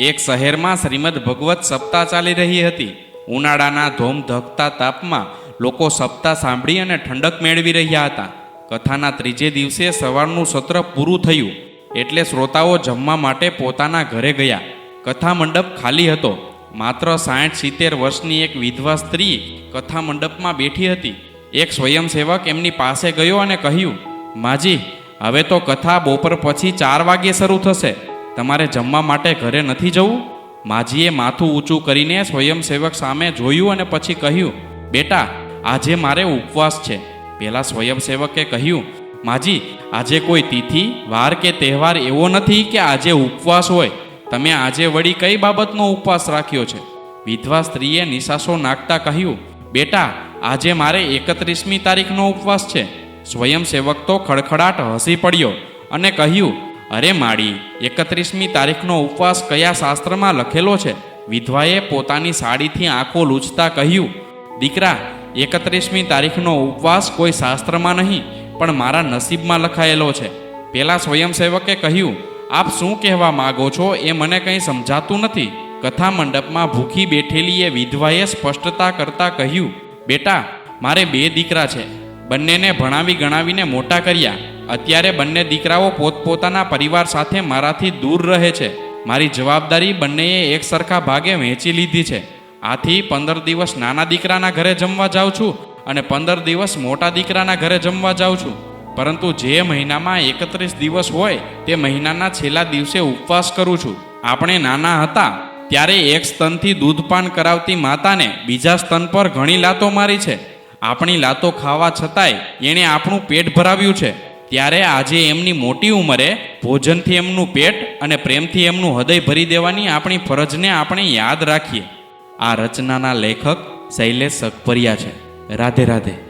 એક શહેરમાં શ્રીમદ ભગવત સપ્તાહ ચાલી રહી હતી. ઉનાળાના ધોમ ધકતા તાપમાં લોકો સપ્તાહ સાંભળી અને ઠંડક મેળવી રહ્યા હતા. કથાના ત્રીજે દિવસે સવારનું સત્ર પૂરું થયું. એટલે શ્રોતાઓ જમવા માટે પોતાના ઘરે ગયા. કથા મંડપ ખાલી હતો. માત્ર સાઠ સિત્તેર વર્ષની એક વિધવા સ્ત્રી કથા મંડપમાં બેઠી હતી. એક સ્વયંસેવક એમની પાસે ગયો અને કહ્યું, માજી, હવે તો કથા બપોર પછી ચાર વાગ્યે શરૂ થશે. તમારે જમવા માટે ઘરે નથી જવું? માજીએ માથું ઊંચું કરીને સ્વયંસેવક સામે જોયું અને પછી કહ્યું, બેટા, આજે મારે ઉપવાસ છે. પેલા સ્વયંસેવકે કહ્યું, માજી, આજે કોઈ તિથિ, વાર કે તહેવાર એવો નથી કે આજે ઉપવાસ હોય. તમે આજે વળી કઈ બાબતનો ઉપવાસ રાખ્યો છે? વિધવા સ્ત્રીએ નિશાસો નાખતા કહ્યું, બેટા, આજે મારે એકત્રીસમી તારીખનો ઉપવાસ છે. સ્વયંસેવક તો ખડખડાટ હસી પડ્યો અને કહ્યું અરે માળી એકત્રીસમી તારીખનો ઉપવાસ કયા શાસ્ત્રમાં લખેલો છે? વિધવાએ પોતાની સાડીથી આંખો લૂછતા કહ્યું, દીકરા, એકત્રીસમી તારીખનો ઉપવાસ કોઈ શાસ્ત્રમાં નહીં, પણ મારા નસીબમાં લખાયેલો છે. પેલા સ્વયંસેવકે કહ્યું, આપ શું કહેવા માગો છો એ મને કંઈ સમજાતું નથી. કથા મંડપમાં ભૂખી બેઠેલી એ વિધવાએ સ્પષ્ટતા કરતા કહ્યું, બેટા, મારે બે દીકરા છે. બંનેને ભણાવી ગણાવીને મોટા કર્યા. અત્યારે બંને દીકરાઓ પોતપોતાના પરિવાર સાથે મારાથી દૂર રહે છે. મારી જવાબદારી બંનેએ એક સરખા ભાગે વહેંચી લીધી છે. આથી પંદર દિવસ નાના દીકરાના ઘરે જમવા જાઉં છું અને પંદર દિવસ મોટા દીકરાના ઘરે જમવા જાઉં છું. પરંતુ જે મહિનામાં એકત્રીસ દિવસ હોય તે મહિનાના છેલ્લા દિવસે ઉપવાસ કરું છું. આપણે નાના હતા ત્યારે એક સ્તનથી દૂધપાન કરાવતી માતાને બીજા સ્તન પર ઘણી લાતો મારી છે. આપણી લાતો ખાવા છતાંય એણે આપણું પેટ ભરાવ્યું છે. ત્યારે આજે એમની મોટી ઉંમરે ભોજનથી એમનું પેટ અને પ્રેમથી એમનું હૃદય ભરી દેવાની આપણી ફરજને આપણે યાદ રાખીએ. આ રચનાના લેખક શૈલેષ સખપરિયા છે. રાધે રાધે.